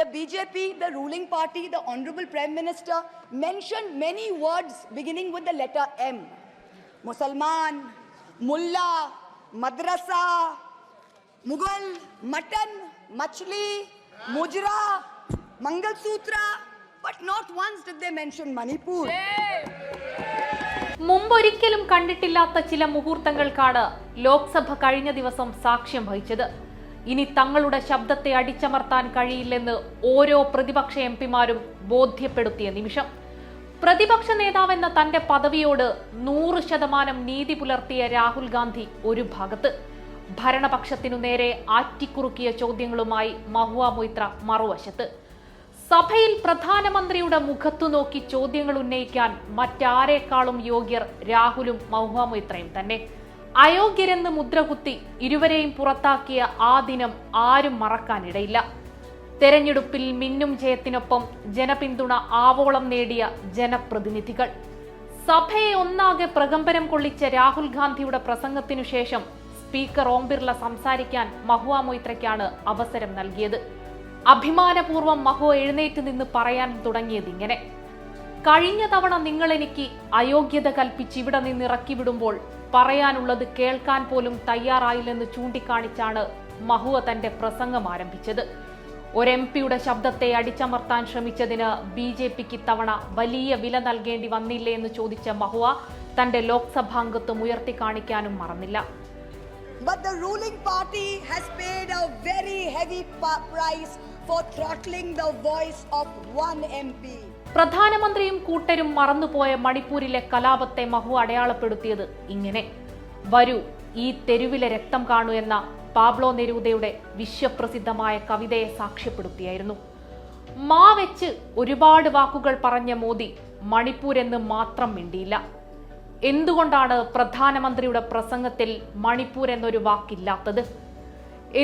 The BJP, the ruling party, the Honorable Prime Minister mentioned many words beginning with the letter M. Musalman, Mullah, Madrasa, Mughal, Mutton, Machli, Mujra, Mangal Sutra, but not once did they mention Manipur. മുമ്പൊരിക്കലും കണ്ടിട്ടില്ലാത്ത ചില മുഹൂർത്തങ്ങൾക്കാണ് ലോക്സഭ കഴിഞ്ഞ ദിവസം സാക്ഷ്യം വഹിച്ചത് ഇനി തങ്ങളുടെ ശബ്ദത്തെ അടിച്ചമർത്താൻ കഴിയില്ലെന്ന് ഓരോ പ്രതിപക്ഷ എം പിമാരും ബോധ്യപ്പെടുത്തിയ നിമിഷം. പ്രതിപക്ഷ നേതാവെന്ന തന്റെ പദവിയോട് നൂറ് ശതമാനം നീതി പുലർത്തിയ രാഹുൽ ഗാന്ധി ഒരു ഭാഗത്ത്. ഭരണപക്ഷത്തിനു നേരെ ആറ്റിക്കുറുക്കിയ ചോദ്യങ്ങളുമായി മഹുവ മൊയ്ത്ര മറുവശത്ത്. സഭയിൽ പ്രധാനമന്ത്രിയുടെ മുഖത്തു നോക്കി ചോദ്യങ്ങൾ ഉന്നയിക്കാൻ മറ്റാരേക്കാളും യോഗ്യർ രാഹുലും മഹുവ മൊയ്ത്രയും തന്നെ. അയോഗ്യരെന്ന് മുദ്രകുത്തി ഇരുവരെയും പുറത്താക്കിയ ആ ദിനം ആരും മറക്കാനിടയില്ല. തെരഞ്ഞെടുപ്പിൽ മിന്നും ജയത്തിനൊപ്പം ജനപിന്തുണ ആവോളം നേടിയ ജനപ്രതിനിധികൾ. സഭയെ ഒന്നാകെ പ്രകമ്പനം കൊള്ളിച്ച രാഹുൽ ഗാന്ധിയുടെ പ്രസംഗത്തിനു ശേഷം സ്പീക്കർ ഓം ബിർള സംസാരിക്കാൻ മഹുവ മൊയ്ത്രയ്ക്കാണ് അവസരം നൽകിയത്. അഭിമാനപൂർവം മഹുവ എഴുന്നേറ്റ് നിന്ന് പറയാൻ തുടങ്ങിയത് ഇങ്ങനെ. കഴിഞ്ഞ തവണ നിങ്ങൾ എനിക്ക് അയോഗ്യത കൽപ്പിച്ച് ഇവിടെ നിന്ന് ഇറക്കി വിടുമ്പോൾ പറയാനുള്ളത് കേൾക്കാൻ പോലും തയ്യാറായില്ലെന്ന് ചൂണ്ടിക്കാണിച്ചാണ് മഹുവ തന്റെ പ്രസംഗം ആരംഭിച്ചത് ഒരു എം പിയുടെ ശബ്ദത്തെ അടിച്ചമർത്താൻ ശ്രമിച്ചതിന് ബി ജെ പിക്ക് ഇത്തവണ വലിയ വില നൽകേണ്ടി വന്നില്ലേ എന്ന് ചോദിച്ച മഹുവ തന്റെ ലോക്സഭാംഗത്വം ഉയർത്തിക്കാണിക്കാനും മറന്നില്ല But the ruling party has paid a very heavy price for throttling the voice of one MP. പ്രധാനമന്ത്രിയും കൂട്ടരും മറന്നുപോയ മണിപ്പൂരിലെ കലാപത്തെ മഹു അടയാളപ്പെടുത്തിയത് ഇങ്ങനെ. വരൂ ഈ തെരുവിലെ രക്തം കാണൂ എന്ന പാബ്ലോ നെരൂദയുടെ വിശ്വപ്രസിദ്ധമായ കവിതയെ സാക്ഷ്യപ്പെടുത്തിയായിരുന്നു. മാ വെച്ച് ഒരുപാട് വാക്കുകൾ പറഞ്ഞ മോദി മണിപ്പൂരെന്ന് മാത്രം മിണ്ടിയില്ല. എന്തുകൊണ്ടാണ് പ്രധാനമന്ത്രിയുടെ പ്രസംഗത്തിൽ മണിപ്പൂർ എന്നൊരു വാക്കില്ലാത്തത്?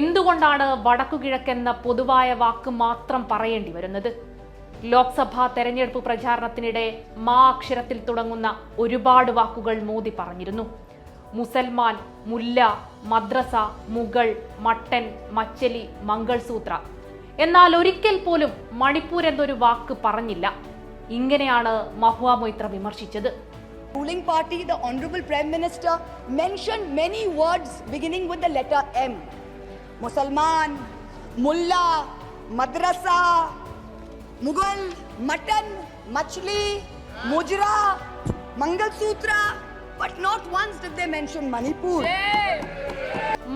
എന്തുകൊണ്ടാണ് വടക്കുകിഴക്കെന്ന പൊതുവായ വാക്ക് മാത്രം പറയേണ്ടി വരുന്നത്? ലോക്സഭാ തെരഞ്ഞെടുപ്പ് പ്രചാരണത്തിനിടെ മാ അക്ഷരത്തിൽ തുടങ്ങുന്ന ഒരുപാട് വാക്കുകൾ മോദി പറഞ്ഞിരുന്നു. മുസൽമാൻ മുല്ല മദ്രസ മുഗൾ മട്ടൻ മച്ചലി മംഗൾസൂത്ര. എന്നാൽ ഒരിക്കൽ പോലും മണിപ്പൂർ എന്നൊരു വാക്ക് പറഞ്ഞില്ല. ഇങ്ങനെയാണ് മഹുവ മൊയ്ത്ര വിമർശിച്ചത്. Ruling party, the Honorable Prime Minister mentioned many words beginning with the letter M. Musalman, Mullah, Madrasa, Mughal, mutton मछली मुजरा Sutra, but not once did they mention Manipur.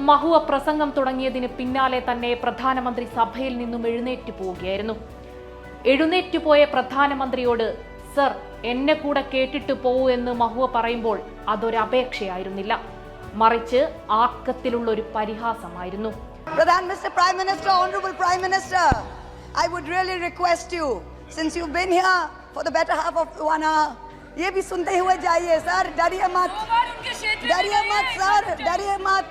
Mahua പ്രസംഗം തുടങ്ങിയതിന് പിന്നാലെ തന്നെ പ്രധാനമന്ത്രി സഭയിൽ നിന്നും എഴുന്നേറ്റ് പോവുകയായിരുന്നു. എഴുന്നേറ്റുപോയ പ്രധാനമന്ത്രിയോട് സർ എന്നെ കൂടെ കേട്ടിട്ട് പോവൂ എന്ന് മഹുവ പറയുമ്പോൾ അതൊരപേക്ഷയായിരുന്നില്ല മറിച്ച് ആക്കത്തിലുള്ള ഒരു പരിഹാസമായിരുന്നു. Pradhan minister prime minister honourable prime Minister, I would really request you, since you've been here for the better half of one hour, ये भी सुनते हुए जाइए सर डरिए मत डरिए मत सर डरिए मत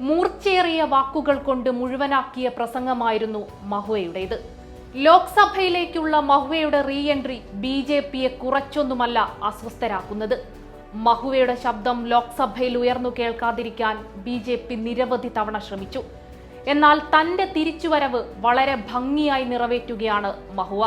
മൂർച്ചയേറിയ വാക്കുകൾ കൊണ്ട് മുഴുവനാക്കിയ പ്രസംഗമായിരുന്നു മഹുവയുടേത് ലോക്സഭയിലേക്കുള്ള മഹുവയുടെ റീ എൻട്രി ബി ജെ പിയെ കുറച്ചൊന്നുമല്ല അസ്വസ്ഥരാക്കുന്നത് മഹുവയുടെ ശബ്ദം ലോക്സഭയിൽ ഉയർന്നു കേൾക്കാതിരിക്കാൻ ബി ജെ പി നിരവധി തവണ ശ്രമിച്ചു എന്നാൽ തന്റെ തിരിച്ചുവരവ് വളരെ ഭംഗിയായി നിറവേറ്റുകയാണ് മഹുവ.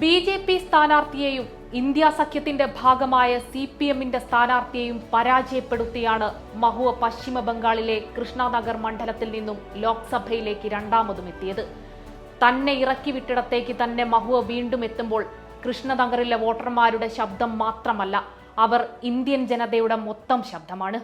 ബി ജെ പി സ്ഥാനാർത്ഥിയെയും ഇന്ത്യ സഖ്യത്തിന്റെ ഭാഗമായ സി പി എമ്മിന്റെ സ്ഥാനാർത്ഥിയെയും പരാജയപ്പെടുത്തിയാണ് മഹുവ പശ്ചിമ ബംഗാളിലെ കൃഷ്ണനഗർ മണ്ഡലത്തിൽ നിന്നും ലോക്സഭയിലേക്ക് രണ്ടാമതും എത്തിയത്. തന്നെ ഇറക്കി വിട്ടിടത്തേക്ക് തന്നെ മഹുവ വീണ്ടും എത്തുമ്പോൾ കൃഷ്ണനഗറിലെ വോട്ടർമാരുടെ ശബ്ദം മാത്രമല്ല അവർ ഇന്ത്യൻ ജനതയുടെ മൊത്തം ശബ്ദമാണ്.